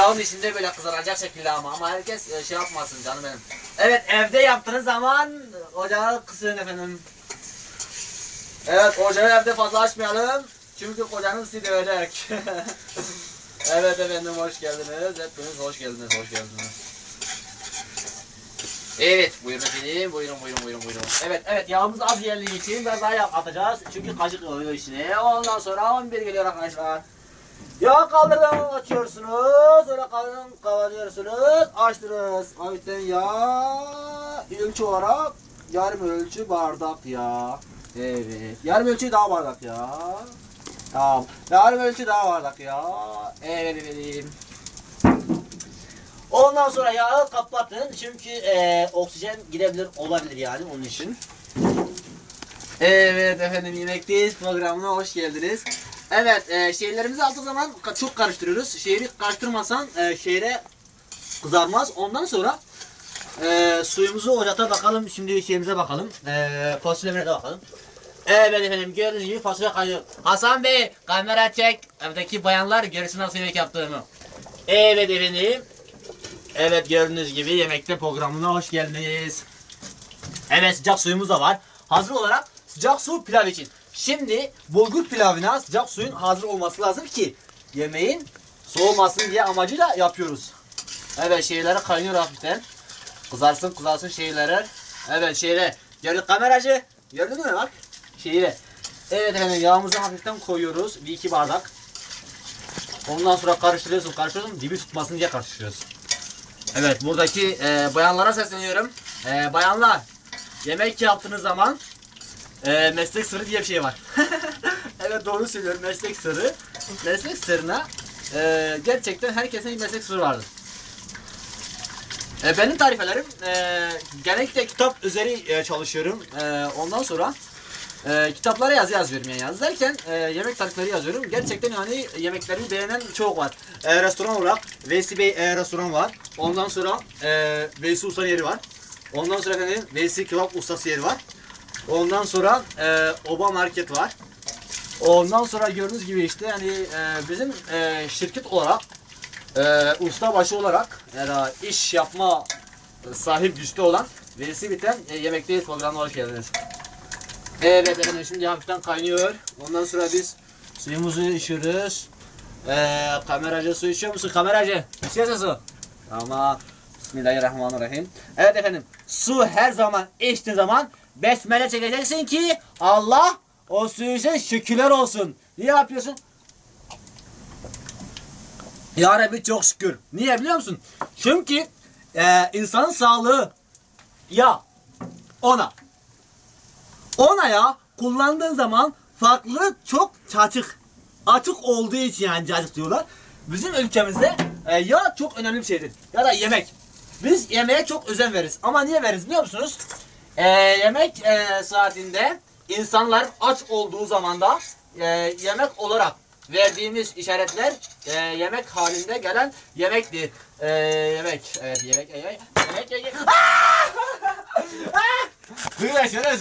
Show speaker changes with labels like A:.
A: Pilavın içinde böyle kızaracak şekilde ama ama herkes e, şey yapmasın canım benim. Evet evde yaptığınız zaman ocağı kısın efendim. Evet ocağı evde fazla açmayalım. Çünkü kocanız sizi dövecek. evet efendim hoş geldiniz. Hepiniz hoş geldiniz, hoş geldiniz. Evet buyurun efendim buyurun buyurun buyurun buyurun. Evet evet yağımız az geldiği için biraz daha atacağız. Çünkü kaşık oluyor içine. Ondan sonra 11 geliyor arkadaşlar. Yağ kaldırdan açıyorsunuz. Sonra kalın kavuruyorsunuz. Açtınız. Ayten yağ ölçü olarak yarım ölçü bardak ya. Evet. Yarım ölçü daha bardak ya. Tamam. Yarım ölçü daha bardak ya. Evet efendim. Ondan sonra yağı kapatın çünkü e, oksijen girebilir olabilir yani onun için. Evet efendim yemekteyiz programına hoş geldiniz. Evet e, şeylerimizi aldığı zaman çok karıştırıyoruz. Şehri karıştırmasan e, şehre kızarmaz. Ondan sonra e, suyumuzu ocakta bakalım. Şimdi şeyimize bakalım. E, fasulyemize bakalım. Evet efendim gördüğünüz gibi fasulye kaynıyor. Hasan Bey kamera çek. Evdeki bayanlar görsün nasıl yemek yaptığımı. Evet efendim. Evet gördüğünüz gibi yemekte programına hoş geldiniz. Evet sıcak suyumuz da var. Hazır olarak sıcak su pilav için. Şimdi bulgur pilavına sıcak suyun hazır olması lazım ki yemeğin soğumasın diye amacıyla yapıyoruz. Evet şeyleri kaynıyor hafiften. Kızarsın kızarsın şeyleri. Evet şeyler. Gördün kameracı. Gördün mü bak. Şeyleri. Evet efendim yağımızı hafiften koyuyoruz. Bir iki bardak. Ondan sonra karıştırıyorsun karıştırıyorsun dibi tutmasın diye karıştırıyorsun. Evet buradaki e, bayanlara sesleniyorum. E, bayanlar yemek yaptığınız zaman e, meslek sırrı diye bir şey var. evet doğru söylüyorum meslek sırrı. Meslek sırrına e, gerçekten herkesin bir meslek sırrı vardır. E, benim tarifelerim e, genellikle kitap üzeri e, çalışıyorum. E, ondan sonra e, kitaplara yazı yazıyorum yani yazarken e, yemek tarifleri yazıyorum. Gerçekten yani yemeklerimi beğenen çok var. E, restoran olarak Veysi Bey e, restoran var. Ondan sonra e, Veysi Usta yeri var. Ondan sonra efendim Veysi Kebap Ustası yeri var. Ondan sonra e, Oba Market var. Ondan sonra gördüğünüz gibi işte yani e, bizim e, şirket olarak e, usta başı olarak ya da iş yapma sahip güçte olan Veysi Biten e, Yemekteyiz programına hoş geldiniz. Evet efendim şimdi hafiften kaynıyor. Ondan sonra biz suyumuzu içiyoruz. Ee, kameracı su içiyor musun kameracı? İçiyorsun su. Tamam. Bismillahirrahmanirrahim. Evet efendim su her zaman içtiğin zaman besmele çekeceksin ki Allah o su için şükürler olsun. Niye yapıyorsun? Ya Rabbi çok şükür. Niye biliyor musun? Çünkü e, insanın sağlığı ya ona ona ya kullandığın zaman farklı çok açık. Açık olduğu için yani cacık diyorlar. Bizim ülkemizde e, yağ çok önemli bir şeydir. Ya da yemek. Biz yemeğe çok özen veririz. Ama niye veririz biliyor musunuz? E, yemek e, saatinde insanlar aç olduğu zamanda e, yemek olarak verdiğimiz işaretler e, yemek halinde gelen yemektir. E, yemek. Evet yemek. Yemek. Yemek. yemek. Aa! Aa! Duyuyorsunuz.